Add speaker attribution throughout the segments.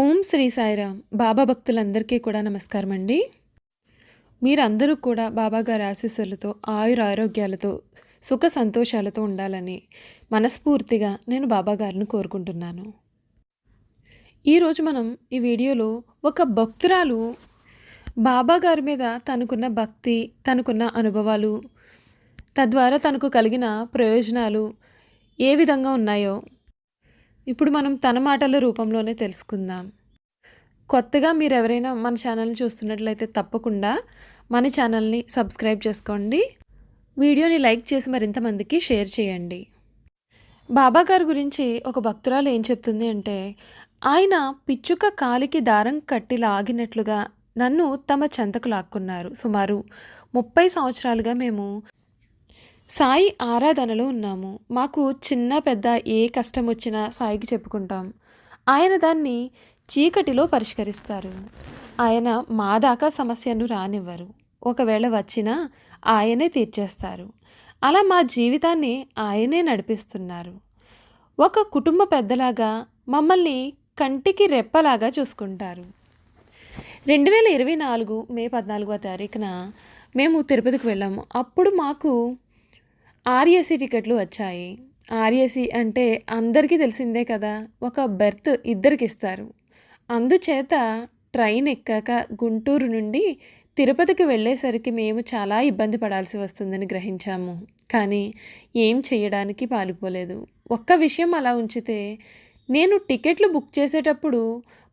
Speaker 1: ఓం శ్రీ సాయిరామ్. బాబా భక్తులందరికీ కూడా నమస్కారం అండి. మీరందరూ కూడా బాబా గారి ఆశీస్సులతో ఆయుర ఆరోగ్యాలతో సుఖ సంతోషాలతో ఉండాలని మనస్ఫూర్తిగా నేను బాబా గారిని కోరుకుంటున్నాను. ఈరోజు మనం ఈ వీడియోలో ఒక భక్తురాలు బాబా గారి మీద తనకున్న భక్తి తనకున్న అనుభవాలు తద్వారా తనకు కలిగిన ప్రయోజనాలు ఏ విధంగా ఉన్నాయో ఇప్పుడు మనం తన మాటల రూపంలోనే తెలుసుకుందాం. కొత్తగా మీరు ఎవరైనా మన ఛానల్ని చూస్తున్నట్లయితే తప్పకుండా మన ఛానల్ని సబ్స్క్రైబ్ చేసుకోండి. వీడియోని లైక్ చేసి మరింతమందికి షేర్ చేయండి. బాబా గారి గురించి ఒక భక్తురాలు ఏం చెప్తుంది అంటే ఆయన పిచ్చుక కాలికి దారం కట్టి లాగినట్లుగా నన్ను తమ చెంతకు లాక్కున్నారు. సుమారు ముప్పై సంవత్సరాలుగా మేము సాయి ఆరాధనలో ఉన్నాము. మాకు చిన్న పెద్ద ఏ కష్టం వచ్చినా సాయికి చెప్పుకుంటాం. ఆయన దాన్ని చీకటిలో పరిష్కరిస్తారు. ఆయన మా దాకా సమస్యను రానివ్వరు. ఒకవేళ వచ్చినా ఆయనే తీర్చేస్తారు. అలా మా జీవితాన్ని ఆయనే నడిపిస్తున్నారు. ఒక కుటుంబ పెద్దలాగా మమ్మల్ని కంటికి రెప్పలాగా చూసుకుంటారు. రెండు వేల ఇరవై నాలుగు మే పద్నాలుగో తారీఖున మేము తిరుపతికి వెళ్ళాము. అప్పుడు మాకు ఆర్ఏసీ టికెట్లు వచ్చాయి. ఆర్ఏసీ అంటే అందరికీ తెలిసిందే కదా ఒక బెర్త్ ఇద్దరికి ఇస్తారు అందుచేత ట్రైన్ ఎక్కాక గుంటూరు నుండి తిరుపతికి వెళ్ళేసరికి మేము చాలా ఇబ్బంది పడాల్సి వస్తుందని గ్రహించాము. కానీ ఏం చేయడానికి పాలుపోలేదు. ఒక్క విషయం అలా ఉంచితే నేను టికెట్లు బుక్ చేసేటప్పుడు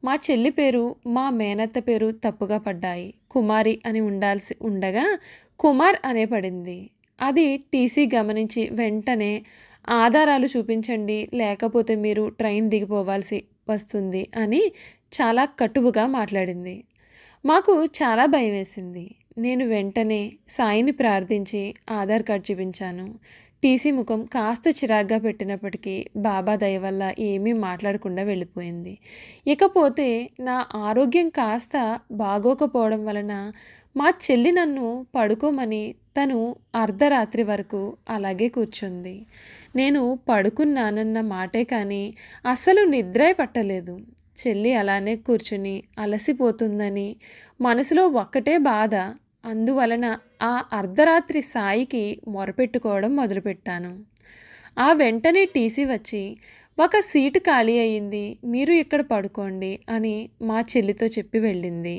Speaker 1: మా చెల్లి పేరు మా మేనత్త పేరు తప్పుగా పడ్డాయి. కుమారి అని ఉండాల్సి ఉండగా కుమార్ అనే పడింది. అది టీసీ గమనించి వెంటనే ఆధారాలు చూపించండి లేకపోతే మీరు ట్రైన్ దిగిపోవాల్సి వస్తుంది అని చాలా కటువుగా మాట్లాడింది. మాకు చాలా భయం వేసింది నేను వెంటనే సాయిని ప్రార్థించి ఆధార్ కార్డ్ చూపించాను. టీసీ ముఖం కాస్త చిరాగ్గా పెట్టినప్పటికీ బాబా దయ వల్ల ఏమీ మాట్లాడకుండా వెళ్ళిపోయింది. ఇకపోతే నా ఆరోగ్యం కాస్త బాగోకపోవడం వలన మా చెల్లి నన్ను పడుకోమని తను అర్ధరాత్రి వరకు అలాగే కూర్చుంది. నేను పడుకున్నానన్న మాటే కానీ అసలు నిద్రే పట్టలేదు. చెల్లి అలానే కూర్చుని అలసిపోతుందని మనసులో ఒక్కటే బాధ. అందువలన ఆ అర్ధరాత్రి సాయికి మొరపెట్టుకోవడం మొదలుపెట్టాను. ఆ వెంటనే టీసీ వచ్చి ఒక సీటు ఖాళీ అయ్యింది మీరు ఇక్కడ పడుకోండి అని మా చెల్లితో చెప్పి వెళ్ళింది.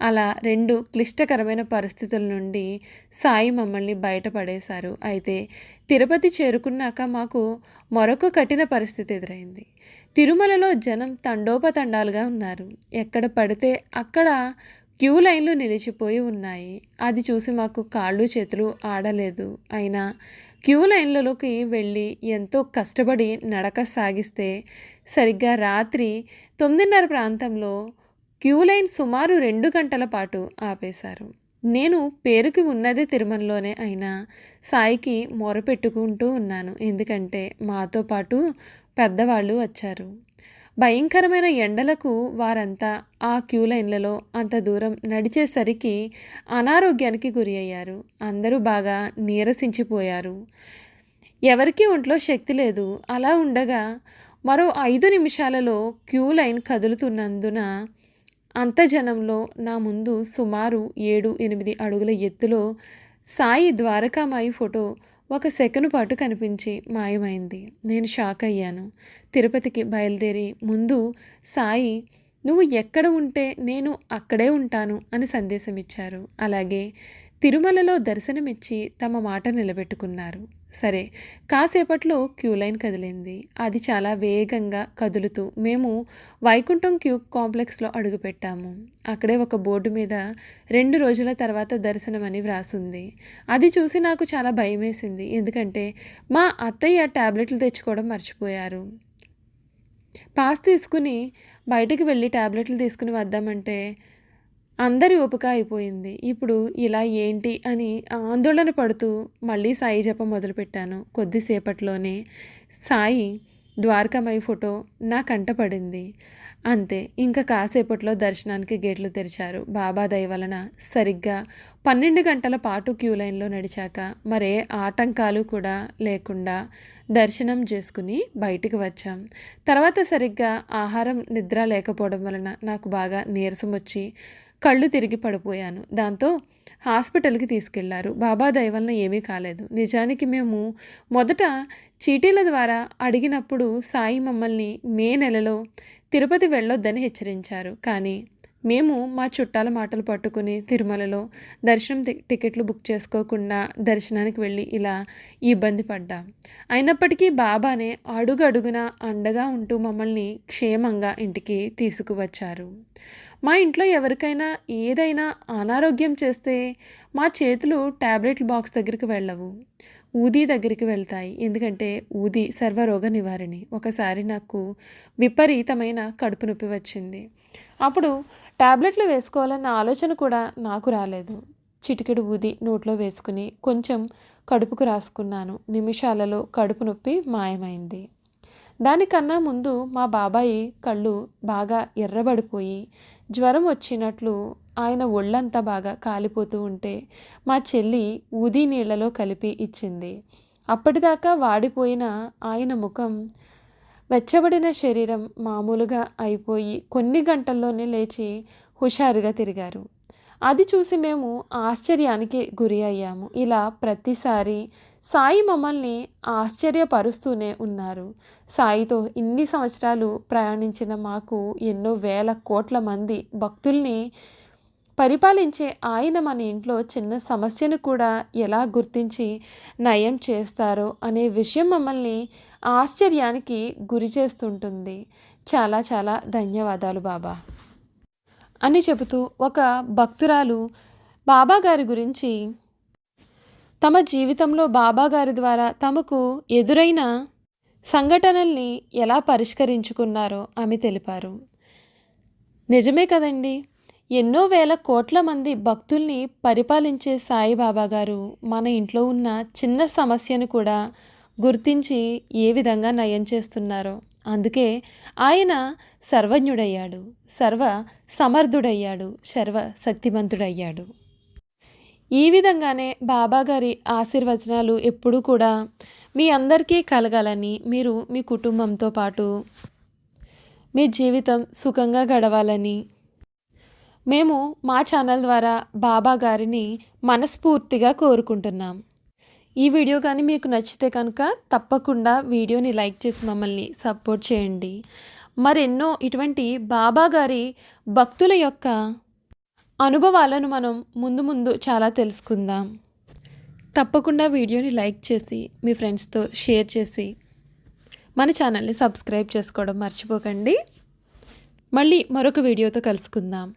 Speaker 1: అలా రెండు క్లిష్టకరమైన పరిస్థితుల నుండి సాయి మమ్మల్ని బయటపడేశారు. అయితే తిరుపతి చేరుకున్నాక మాకు మరొక కఠిన పరిస్థితి ఎదురైంది. తిరుమలలో జనం తండోపతండాలుగా ఉన్నారు. ఎక్కడ పడితే అక్కడ క్యూ లైన్లు నిలిచిపోయి ఉన్నాయి. అది చూసి మాకు కాళ్ళు చేతులు ఆడలేదు. అయినా క్యూ లైన్లలోకి వెళ్ళి ఎంతో కష్టపడి నడక సాగిస్తే సరిగ్గా రాత్రి తొమ్మిదిన్నర ప్రాంతంలో క్యూ లైన్ సుమారు రెండు గంటల పాటు ఆపేశారు. నేను పేరుకి ఉన్నదే తిరుమలలోనే అయినా సాయికి మొరపెట్టుకుంటూ ఉన్నాను. ఎందుకంటే మాతో పాటు పెద్దవాళ్ళు వచ్చారు. భయంకరమైన ఎండలకు వారంతా ఆ క్యూ లైన్లలో అంత దూరం నడిచేసరికి అనారోగ్యానికి గురి అయ్యారు. అందరూ బాగా నీరసించిపోయారు. ఎవరికీ ఒంట్లో శక్తి లేదు. అలా ఉండగా మరో ఐదు నిమిషాలలో క్యూ లైన్ కదులుతున్నందున అంత జనంలో నా ముందు సుమారు ఏడు ఎనిమిది అడుగుల ఎత్తులో సాయి ద్వారకామాయి ఫోటో ఒక సెకను పాటు కనిపించి మాయమైంది. నేను షాక్ అయ్యాను. తిరుపతికి బయలుదేరి ముందు సాయి నువ్వు ఎక్కడ ఉంటే నేను అక్కడే ఉంటాను అని సందేశం ఇచ్చారు అలాగే తిరుమలలో దర్శనమిచ్చి తమ మాట నిలబెట్టుకున్నారు. సరే కాసేపట్లో క్యూ లైన్ కదిలింది. అది చాలా వేగంగా కదులుతూ మేము వైకుంఠం క్యూ కాంప్లెక్స్లో అడుగుపెట్టాము. అక్కడే ఒక బోర్డు మీద రెండు రోజుల తర్వాత దర్శనం అని వ్రాసింది. అది చూసి నాకు చాలా భయం వేసింది ఎందుకంటే మా అత్తయ్య ట్యాబ్లెట్లు తెచ్చుకోవడం మర్చిపోయారు. పాస్ తీసుకుని బయటకు వెళ్ళి ట్యాబ్లెట్లు తీసుకుని వద్దామంటే అందరి ఓపిక అయిపోయింది. ఇప్పుడు ఇలా ఏంటి అని ఆందోళన పడుతూ మళ్ళీ సాయి జపం మొదలుపెట్టాను. కొద్దిసేపట్లోనే సాయి ద్వారకామాయి ఫోటో నా కంట పడింది. అంతే ఇంకా కాసేపట్లో దర్శనానికి గేట్లు తెరిచారు. బాబా దయ వలన సరిగ్గా పన్నెండు గంటల పాటు క్యూ లైన్లో నడిచాక మరే ఆటంకాలు కూడా లేకుండా దర్శనం చేసుకుని బయటికి వచ్చాం. తర్వాత సరిగ్గా ఆహారం నిద్ర లేకపోవడం వలన నాకు బాగా నీరసం వచ్చి కళ్ళు తిరిగి పడిపోయాను. దాంతో హాస్పిటల్కి తీసుకెళ్ళారు. బాబా దయవలన ఏమీ కాలేదు. నిజానికి మేము మొదట చీటీల ద్వారా అడిగినప్పుడు సాయి మమ్మల్ని మే నెలలో తిరుపతి వెళ్ళొద్దని హెచ్చరించారు. కానీ మేము మా చుట్టాల మాటలు పట్టుకుని తిరుమలలో దర్శనం టి- టికెట్లు బుక్ చేసుకోకుండా దర్శనానికి వెళ్ళి ఇలా ఇబ్బంది పడ్డాం. అయినప్పటికీ బాబానే అడుగు అడుగున అండగా ఉంటూ మమ్మల్ని క్షేమంగా ఇంటికి తీసుకువచ్చారు. మా ఇంట్లో ఎవరికైనా ఏదైనా అనారోగ్యం చేస్తే మా చేతులు టాబ్లెట్ల బాక్స్ దగ్గరికి వెళ్ళవు. ఊది దగ్గరికి వెళ్తాయి. ఎందుకంటే ఊది సర్వరోగ నివారణి. ఒకసారి నాకు విపరీతమైన కడుపు నొప్పి వచ్చింది. అప్పుడు టాబ్లెట్లు వేసుకోవాలన్న ఆలోచన కూడా నాకు రాలేదు. చిటికెడు ఊది నోట్లో వేసుకుని కొంచెం కడుపుకు రాసుకున్నాను. నిమిషాలలో కడుపు నొప్పి మాయమైంది. దానికన్నా ముందు మా బాబాయి కళ్ళు బాగా ఎర్రబడిపోయి జ్వరం వచ్చినట్లు ఆయన ఒళ్ళంతా బాగా కాలిపోతూ ఉంటే మా చెల్లి ఊదీ నీళ్ళలో కలిపి ఇచ్చింది. అప్పటిదాకా వాడిపోయిన ఆయన ముఖం వెచ్చబడిన శరీరం మామూలుగా అయిపోయి కొన్ని గంటల్లోనే లేచి హుషారుగా తిరిగారు. అది చూసి మేము ఆశ్చర్యానికి గురి అయ్యాము. ఇలా ప్రతిసారి సాయి మమ్మల్ని ఆశ్చర్యపరుస్తూనే ఉన్నారు. సాయితో ఇన్ని సంవత్సరాలు ప్రయాణించిన మాకు ఎన్నో వేల కోట్ల మంది భక్తుల్ని పరిపాలించే ఆయన మన ఇంట్లో చిన్న సమస్యను కూడా ఎలా గుర్తించి నయం చేస్తారో అనే విషయం మమ్మల్ని ఆశ్చర్యానికి గురి చేస్తుంటుంది. చాలా చాలా ధన్యవాదాలు బాబా. అని చెబుతూ ఒక భక్తురాలు బాబా గారి గురించి తమ జీవితంలో బాబా గారి ద్వారా తమకు ఎదురైన సంఘటనల్ని ఎలా పరిష్కరించుకున్నారో ఆమె తెలిపారు. నిజమే కదండి? ఎన్నో వేల కోట్ల మంది భక్తుల్ని పరిపాలించే సాయిబాబా గారు మన ఇంట్లో ఉన్న చిన్న సమస్యను కూడా గుర్తించి ఏ విధంగా నయం చేస్తున్నారో. అందుకే ఆయన సర్వజ్ఞుడయ్యాడు సర్వ సమర్థుడయ్యాడు సర్వ శక్తిమంతుడయ్యాడు. ఈ విధంగానే బాబాగారి ఆశీర్వచనాలు ఎప్పుడూ కూడా మీ అందరికీ కలగాలని మీరు మీ కుటుంబంతో పాటు మీ జీవితం సుఖంగా గడవాలని మేము మా ఛానల్ ద్వారా బాబా గారిని మనస్ఫూర్తిగా కోరుకుంటున్నాం. ఈ వీడియో కానీ మీకు నచ్చితే కనుక తప్పకుండా వీడియోని లైక్ చేసి మమ్మల్ని సపోర్ట్ చేయండి. మరెన్నో ఇటువంటి బాబా గారి భక్తుల యొక్క అనుభవాలను మనం ముందు ముందు చాలా తెలుసుకుందాం. తప్పకుండా వీడియోని లైక్ చేసి మీ ఫ్రెండ్స్తో షేర్ చేసి మన ఛానల్ని సబ్స్క్రైబ్ చేసుకోవడం మర్చిపోకండి. మళ్ళీ మరొక వీడియోతో కలుసుకుందాం.